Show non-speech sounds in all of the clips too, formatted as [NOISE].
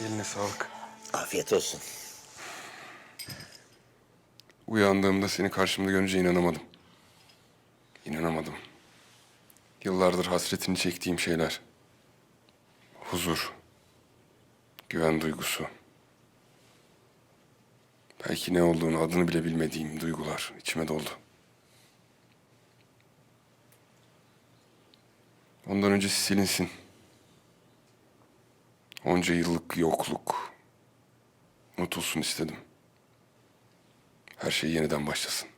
Eline sağlık. Afiyet olsun. Uyandığımda seni karşımda görünce inanamadım. İnanamadım. Yıllardır hasretini çektiğim şeyler. Huzur. Güven duygusu. Belki ne olduğunu adını bile bilmediğim duygular içime doldu. Ondan öncesi silinsin. Onca yıllık yokluk. Unutulsun istedim. Her şey yeniden başlasın.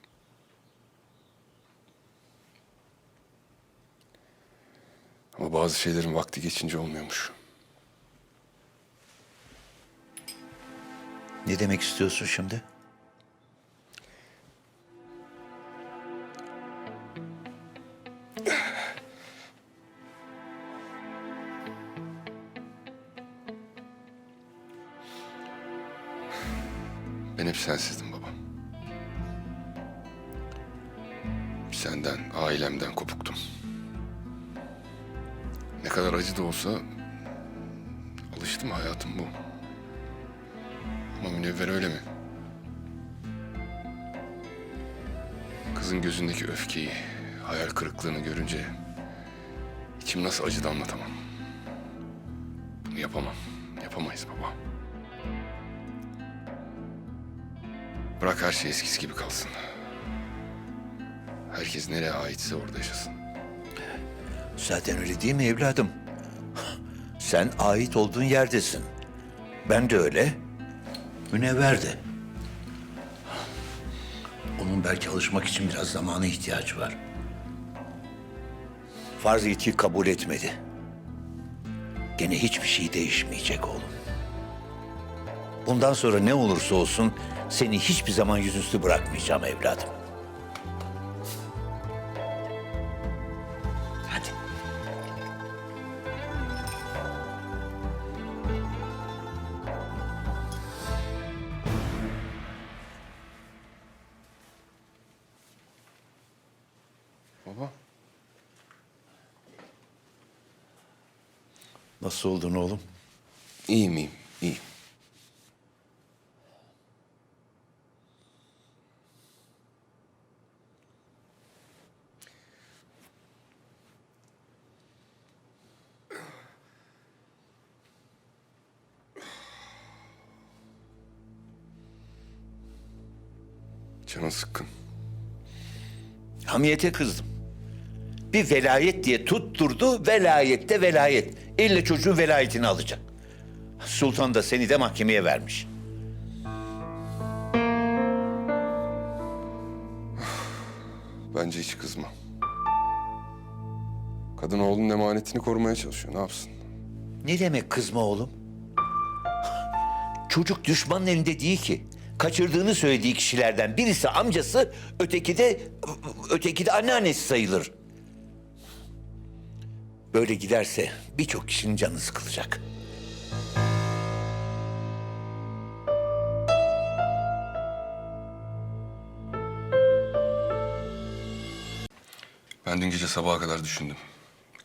Ama bazı şeylerin vakti geçince olmuyormuş. Ne demek istiyorsun şimdi? Ben hep sensizdim baba. Senden, ailemden kopuktum. Ne kadar acı da olsa alıştım hayatım bu. Ama Münevver öyle mi? Kızın gözündeki öfkeyi, hayal kırıklığını görünce içim nasıl acıdı anlatamam. Bunu yapamam. Yapamayız baba. Bırak her şey eskisi gibi kalsın. Herkes nereye aitse orada yaşasın. Zaten öyle değil mi evladım? Sen ait olduğun yerdesin. Ben de öyle. Münevver de. Onun belki alışmak için biraz zamana ihtiyacı var. Farz et ki kabul etmedi. Gene hiçbir şey değişmeyecek oğlum. Bundan sonra ne olursa olsun seni hiçbir zaman yüzüstü bırakmayacağım evladım. Hadi. Baba. Nasıl oldun oğlum? İyiyim iyiyim. iyiyim. Canın sıkkın. Hamiyete kızdım. Bir velayet diye tutturdu, velayette velayet. Elle çocuğun velayetini alacak. Sultan da seni de mahkemeye vermiş. Bence hiç kızma. Kadın oğlunun emanetini korumaya çalışıyor. Ne yapsın? Ne demek kızma oğlum? Çocuk düşmanın elinde değil ki. Kaçırdığını söylediği kişilerden birisi amcası, öteki de öteki de anneannesi sayılır. Böyle giderse birçok kişinin canı sıkılacak. Ben dün gece sabaha kadar düşündüm.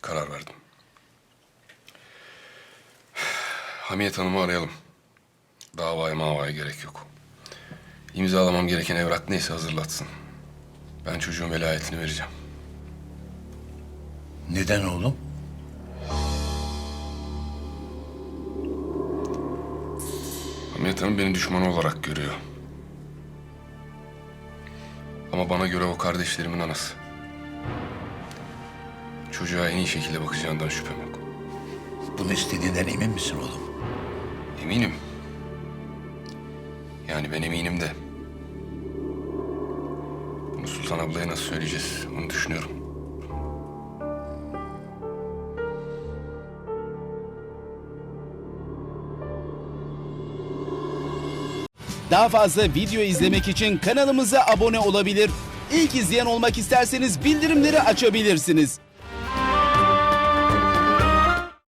Karar verdim. [SIGHS] Hamiyet Hanım'ı arayalım. Davaya mavaya gerek yok. İmzalamam gereken evrak neyse hazırlatsın. Ben çocuğun velayetini vereceğim. Neden oğlum? Hamiyet Hanım beni düşman olarak görüyor. Ama bana göre o kardeşlerimin anası. Çocuğa en iyi şekilde bakacağından şüphem yok. Bunu istediğinden emin misin oğlum? Eminim. Yani ben eminim de. Bunu Sultan ablaya nasıl söyleyeceğiz onu düşünüyorum. Daha fazla video izlemek için kanalımıza abone olabilir. İlk izleyen olmak isterseniz bildirimleri açabilirsiniz.